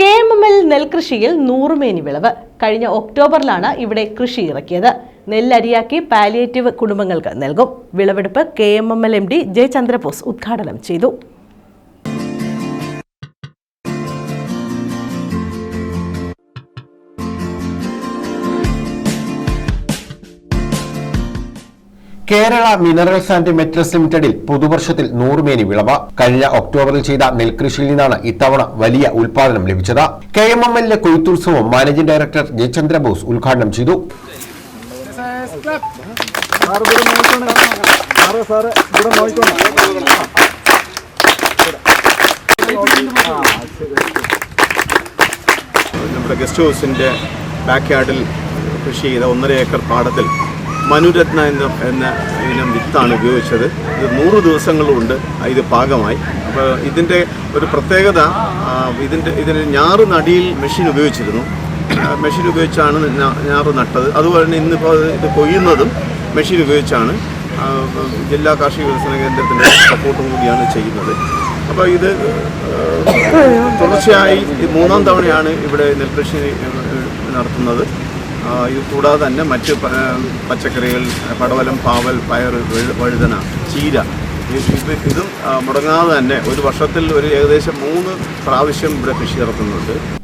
K M M L നെൽകൃഷിയിൽ നൂറുമേനി വിളവ്. കഴിഞ്ഞ ഒക്ടോബറിലാണ് ഇവിടെ കൃഷി ഇറക്കിയത്. നെല്ലരിയാക്കി പാലിയേറ്റീവ് കുടുംബങ്ങൾക്ക് നൽകും. വിളവെടുപ്പ് K M M L M D Jayachandrabose ഉദ്ഘാടനം ചെയ്തു. കേരള മിനറൽസ് ആൻഡ് മെറ്റൽസ് ലിമിറ്റഡിൽ പുതുവർഷത്തിൽ നൂറുമേനി വിളവ്. കഴിഞ്ഞ ഒക്ടോബറിൽ ചെയ്ത നെൽകൃഷിയിൽ നിന്നാണ് ഇത്തവണ വലിയ ഉൽപാദനം ലഭിച്ചത്. കെ എം എം എല്ലിലെ കൊയ്ത്തുത്സവം മാനേജിംഗ് ഡയറക്ടർ ജെ ചന്ദ്രബോസ് ഉദ്ഘാടനം ചെയ്തു. നമ്മുടെ ഗസ്റ്റ് ഹൗസിന്റെ ബാക്ക് യാർഡിൽ കൃഷി ചെയ്ത ഒന്നര ഏക്കർ പാടത്തിൽ മനുരത്ന എന്ന എന്ന ഇനം വിത്താണ് ഉപയോഗിച്ചത്. ഇത് നൂറ് ദിവസങ്ങളുണ്ട് ഇത് പാകമായി. അപ്പോൾ ഇതിന്റെ ഒരു പ്രത്യേകത ഇതിന്റെ ഇതിന് ഞാറ് നടിയിൽ മെഷീൻ ഉപയോഗിച്ചിരുന്നു. മെഷീൻ ഉപയോഗിച്ചാണ് ഞാറ് നട്ടത്. അതുപോലെ തന്നെ ഇന്നിപ്പോൾ ഇത് കൊയ്യുന്നതും മെഷീൻ ഉപയോഗിച്ചാണ്. ജില്ലാ കാർഷിക വികസന കേന്ദ്രത്തിന്റെ സപ്പോർട്ടും കൂടിയാണ് ചെയ്യുന്നത്. അപ്പോൾ ഇത് തുടർച്ചയായി മൂന്നാം തവണയാണ് ഇവിടെ നെൽകൃഷി നടത്തുന്നത്. ഇത് കൂടാതെ തന്നെ മറ്റ് പച്ചക്കറികൾ പടവലം പാവൽ പയർ വഴുതന ചീര തന്നെ ഒരു വർഷത്തിൽ ഒരു ഏകദേശം മൂന്ന് പ്രാവശ്യം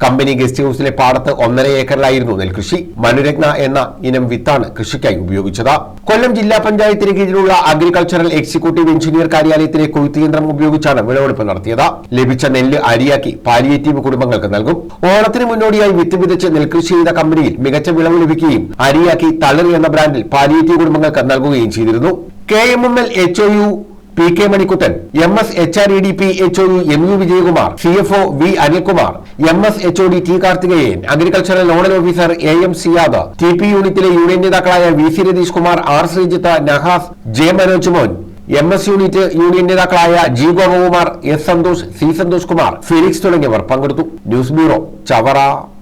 കമ്പനി ഗസ്റ്റ് ഹൗസിലെ പാടത്ത് ഒന്നര ഏക്കറിലായിരുന്നു നെൽകൃഷി. മനുരത്ന എന്ന ഇനം വിത്താണ് കൃഷിക്കായി ഉപയോഗിച്ചത്. കൊല്ലം ജില്ലാ പഞ്ചായത്തിന് കീഴിലുള്ള അഗ്രികൾച്ചറൽ എക്സിക്യൂട്ടീവ് എഞ്ചിനീയർ കാര്യാലയത്തിലെ കൊയ്ത്ത് യന്ത്രം ഉപയോഗിച്ചാണ് വിളവെടുപ്പ് നടത്തിയത്. ലഭിച്ച നെല്ല് അരിയാക്കി പാലിയേറ്റീവ് കുടുംബങ്ങൾക്ക് നൽകും. ഓണത്തിന് മുന്നോടിയായി വിത്ത് വിതച്ച് നെൽകൃഷി ചെയ്ത കമ്പനിയിൽ മികച്ച വിളവ് ലഭിക്കുകയും അരിയാക്കി തളിർ എന്ന ബ്രാൻഡിൽ പാലിയേറ്റീവ് കുടുംബങ്ങൾക്ക് നൽകുകയും ചെയ്തിരുന്നു. K M M L H O U P K Manikuttan M S H R E D P H O U M U Vijayakumar C F O V Anilkumar M S H O D T Karthikeyan agricultural nodal officer A M Siyad T P യൂണിറ്റിലെ union നേതാക്കളായ V C Ratheesh Kumar R Sreejith Nahas J Manoj Mon M S unit union നേതാക്കളായ G Gopakumar S Santhosh C Santhosh Kumar Felix തുടങ്ങിയവർ പങ്കെടുത്തു. News bureau Chavara.